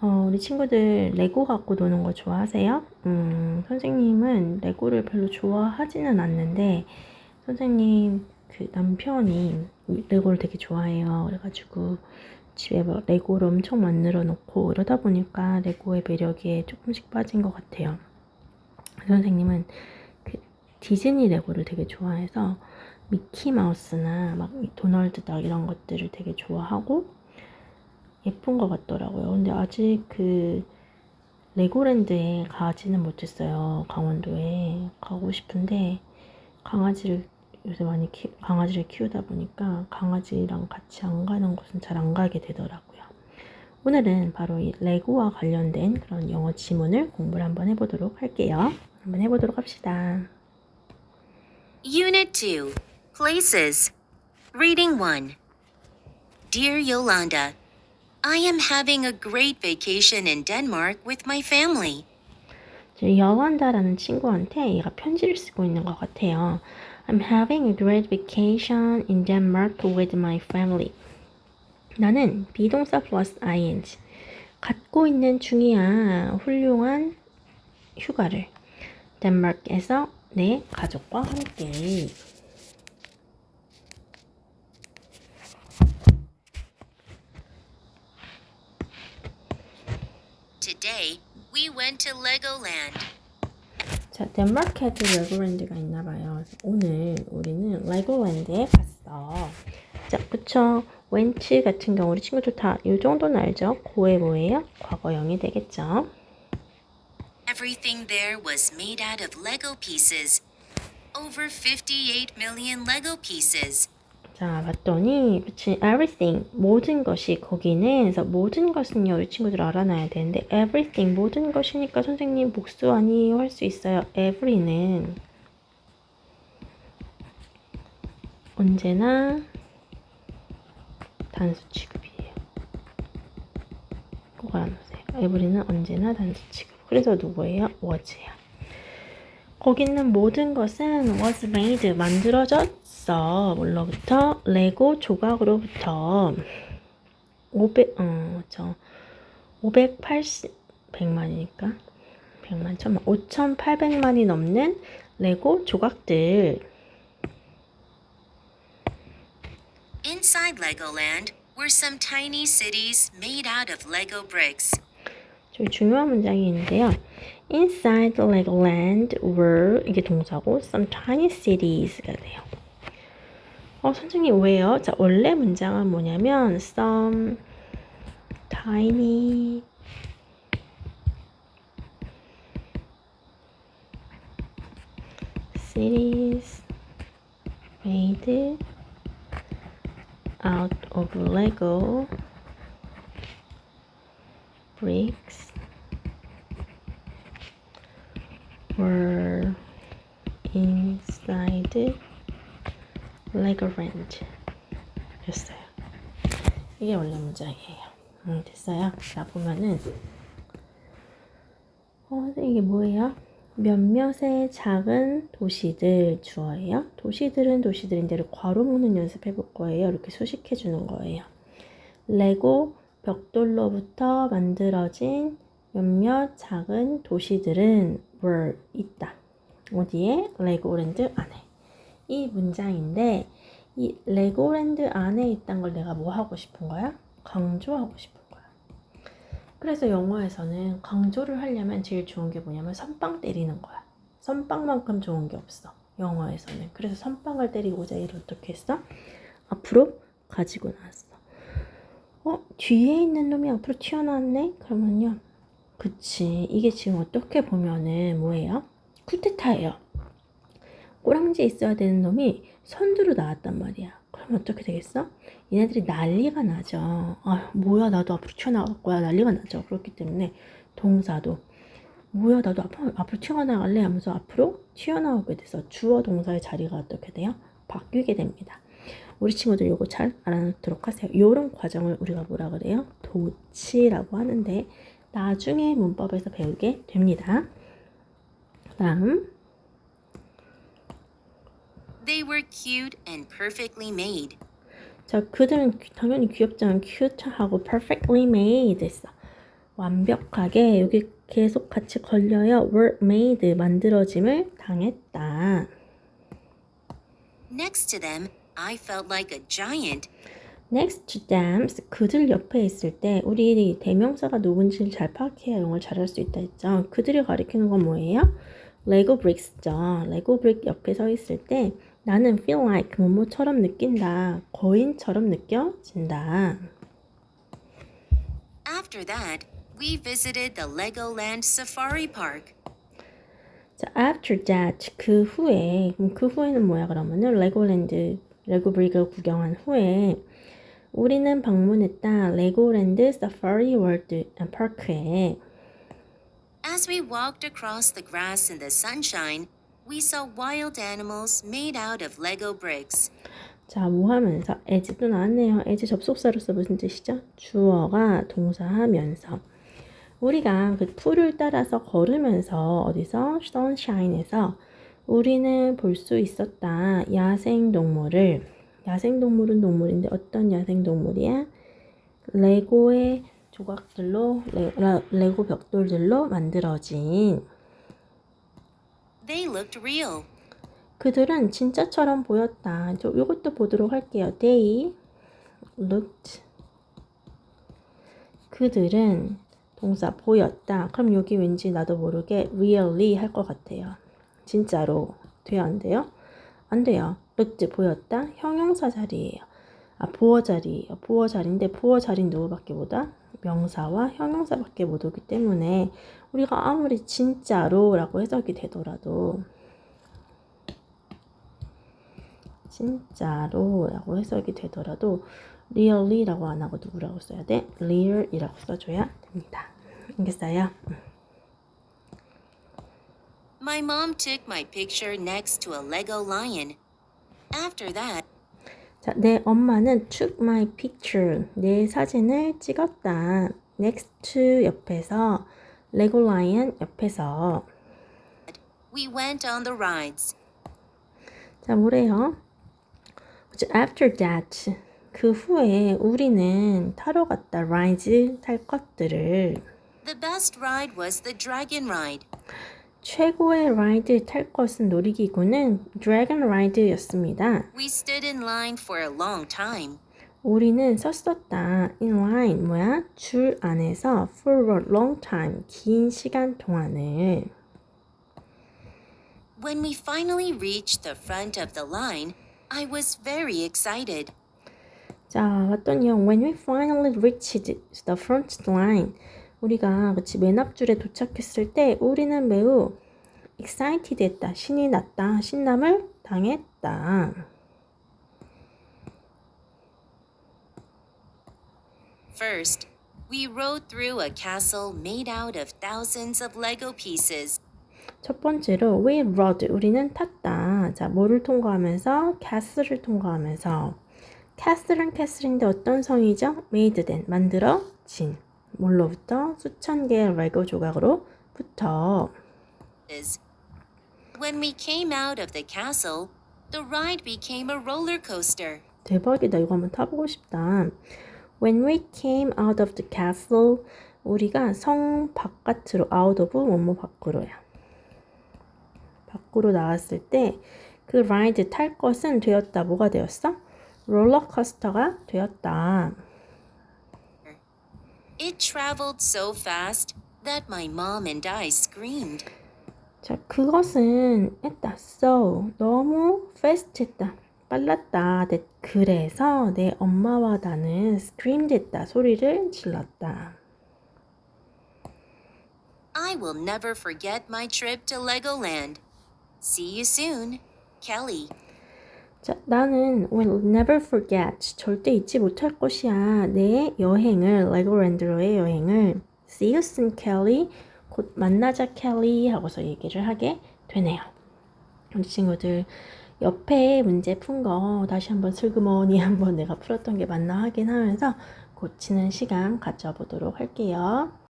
어, 우리 친구들 레고 갖고 노는 거 좋아하세요? 음, 선생님은 레고를 별로 좋아하지는 않는데, 선생님 그 남편이 레고를 되게 좋아해요. 그래가지고 집에 막 레고를 엄청 만들어 놓고 이러다 보니까 레고의 매력에 조금씩 빠진 것 같아요. 선생님은 그 디즈니 레고를 되게 좋아해서 미키 마우스나 막 도널드 덕 이런 것들을 되게 좋아하고 예쁜 것 같더라고요. 근데 아직 그 레고랜드에 가지는 못했어요. 강원도에 가고 싶은데 강아지를 요새 많이 키, 강아지를 키우다 보니까 강아지랑 같이 안 가는 곳은 잘 안 가게 되더라고요. 오늘은 바로 이 레고와 관련된 그런 영어 지문을 공부를 한번 해보도록 할게요. 한번 해보도록 합시다. Unit 2 Places. Reading 1. Dear Yolanda, I am having a great vacation in Denmark with my family. 저 여완다라는 친구한테 얘가 편지를 쓰고 있는 것 같아요. I'm having a great vacation in Denmark with my family. 나는 비동사 플러스 ing 갖고 있는 중이야. 훌륭한 휴가를 덴마크에서 내 가족과 함께. Today, we went to Legoland. 자, 덴마크에도 레고랜드가 있나 봐요. 오늘 우리는 레고랜드에 갔어. 자, 그쵸. 웬츠 같은 경우 우리 친구들 다 이 정도는 알죠? 고에 뭐예요? 과거형이 되겠죠. Everything there was made out of Lego pieces. Over 58 million Lego pieces. 자, 봤더니 그치 everything 모든 것이 거기는 그래서 모든 것은요 우리 친구들 알아놔야 되는데 everything 모든 것이니까 선생님 복수 아니에요 할 수 있어요. every는 언제나 단수 취급이에요. 꼭 알아놓으세요. every는 언제나 단수 취급. 그래서 누구예요? was예요. 거기 있는 모든 것은 was made 만들어졌 어. 뭘로부터? 레고 조각으로부터 500, 어, 저 580, 100만이니까 100만, 천만, 5,800만이 넘는 레고 조각들. Inside Legoland were some tiny cities made out of Lego bricks. 저기 중요한 문장이 있는데요. Inside Legoland were 이게 동사고 some tiny cities가 돼요. 어 선생님 왜요? 자 원래 문장은 뭐냐면 some tiny cities made out of Lego bricks were inside Legoland 였어요. 이게 원래 문장이에요. 음, 됐어요. 자, 보면은 어, 이게 뭐예요? 몇몇의 작은 도시들 주어예요. 도시들은 도시들인데를 괄호 묶는 연습해 볼 거예요. 이렇게 수식해 주는 거예요. 레고 벽돌로부터 만들어진 몇몇 작은 도시들은 were 있다. 어디에? 레고랜드 안에. 이 문장인데 이 레고랜드 안에 있다는 걸 내가 뭐 하고 싶은 거야? 강조하고 싶은 거야. 그래서 영어에서는 강조를 하려면 제일 좋은 게 뭐냐면 선빵 때리는 거야. 선빵만큼 좋은 게 없어. 영어에서는. 그래서 선빵을 때리고자 얘를 어떻게 했어? 앞으로 가지고 나왔어. 어, 뒤에 있는 놈이 앞으로 튀어나왔네? 그러면요. 그치. 이게 지금 어떻게 보면은 뭐예요? 쿠데타예요. 꼬랑지에 있어야 되는 놈이 선두로 나왔단 말이야. 그러면 어떻게 되겠어? 얘네들이 난리가 나죠. 아, 뭐야, 나도 앞으로 튀어나갈 거야. 난리가 나죠. 그렇기 때문에 동사도 뭐야, 나도 앞으로, 앞으로 튀어나갈래 하면서 앞으로 튀어나오게 돼서 주어 동사의 자리가 어떻게 돼요? 바뀌게 됩니다. 우리 친구들 이거 잘 알아놓도록 하세요. 이런 과정을 우리가 뭐라 그래요? 도치라고 하는데 나중에 문법에서 배우게 됩니다. 다음 They were cute and perfectly made. 자 그들은 귀- 당연히 귀엽지만 cute하고 perfectly made 했어. 완벽하게 여기 계속 같이 걸려요. were made 만들어짐을 당했다. Next to them, I felt like a giant. Next to them, 그들 옆에 있을 때 우리 대명사가 누군지를 잘 파악해야 영어를 잘할 수 있다 했죠. 그들을 가리키는 건 뭐예요? 레고 브릭스죠. 레고 브릭 옆에 서 있을 때 나는 feel like 뭐뭐처럼 느낀다. 거인처럼 느껴진다. After that, we visited the Legoland Safari Park. 자, after that 그 후에 그 후에는 뭐야 그러면은 레고랜드 레고 브릭을 구경한 후에 우리는 방문했다 레고랜드 사파리 월드 파크에 As we walked across the grass in the sunshine, we saw wild animals made out of Lego bricks. 자, 뭐 하면서 as도 나왔네요. as 접속사로서 무슨 뜻이죠? 주어가 동사하면서 우리가 그 풀을 따라서 걸으면서 어디서 sunshine에서 우리는 볼 수 있었다. 야생 동물을 야생 동물은 동물인데 어떤 야생 동물이야? 레고의 조각들로 레, 라- 레고 벽돌들로 만들어진 They looked real. 그들은 진짜처럼 보였다. 저 이것도 보도록 할게요. They looked. 그들은 동사 보였다. 그럼 여기 왠지 나도 모르게 really 할 것 같아요. 진짜로 돼요, 안 돼요? 안 돼요. looked 보였다. 형용사 자리예요. 아, 부어 자리예요. 부어 자리인데 부어 자리는 누구밖에 못 와? 명사와 형용사밖에 못 오기 때문에 우리가 아무리 진짜로라고 해석이 되더라도 진짜로라고 해석이 되더라도 really라고 안 하고 누구라고 써야 돼? real이라고 써줘야 됩니다. 알겠어요? My mom took my picture next to a Lego lion. After that, 자, 내 엄마는 took my picture. 내 사진을 찍었다. next to 옆에서 레고 라이언 옆에서 we went on the rides. 자, 뭐래요? After that, 그 후에 우리는 타러 갔다. rides 탈 것들을 The best ride was the dragon ride. 최고의 라이드 탈 것은 놀이기구는 드래곤 라이드였습니다. We stood in line for a long time. 우리는 섰었다. in line 뭐야? 줄 안에서 for a long time 긴 시간 동안을 When we finally reached the front of the line, I was very excited. 자 왔더니요. When we finally reached the front line 우리가 그치 맨 앞줄에 도착했을 때 우리는 매우 excited 했다. 신이 났다. 신남을 당했다. First, we rode through a castle made out of thousands of Lego pieces. 첫 번째로 we rode 우리는 탔다. 자, 뭐를 통과하면서 castle을 통과하면서 castle은 castle인데 어떤 성이죠? made 된 만들어진 뭘로부터 수천 개의 레고 조각으로부터 When we came out of the castle, the ride became a roller coaster. 대박이다. 이거 한번 타보고 싶다. When we came out of the castle 우리가 성 바깥으로 out of 뭐뭐 밖으로야. 밖으로 나왔을 때 그 라이드 탈 것은 되었다. 뭐가 되었어? 롤러코스터가 되었다. It traveled so fast that my mom and I screamed. 자, 그것은 했다. So 너무 fast 했다. 빨랐다. that 그래서 내 엄마와 나는 screamed 했다. 소리를 질렀다. I will never forget my trip to Legoland. See you soon, Kelly. 자, 나는 will never forget 절대 잊지 못할 것이야. 내 여행을 레고랜드로의 여행을 See you soon, Kelly. 곧 만나자, 켈리 하고서 얘기를 하게 되네요. 우리 친구들 옆에 문제 푼 거 다시 한번 슬그머니 한번 내가 풀었던 게 맞나 확인하면서 고치는 시간 가져보도록 할게요.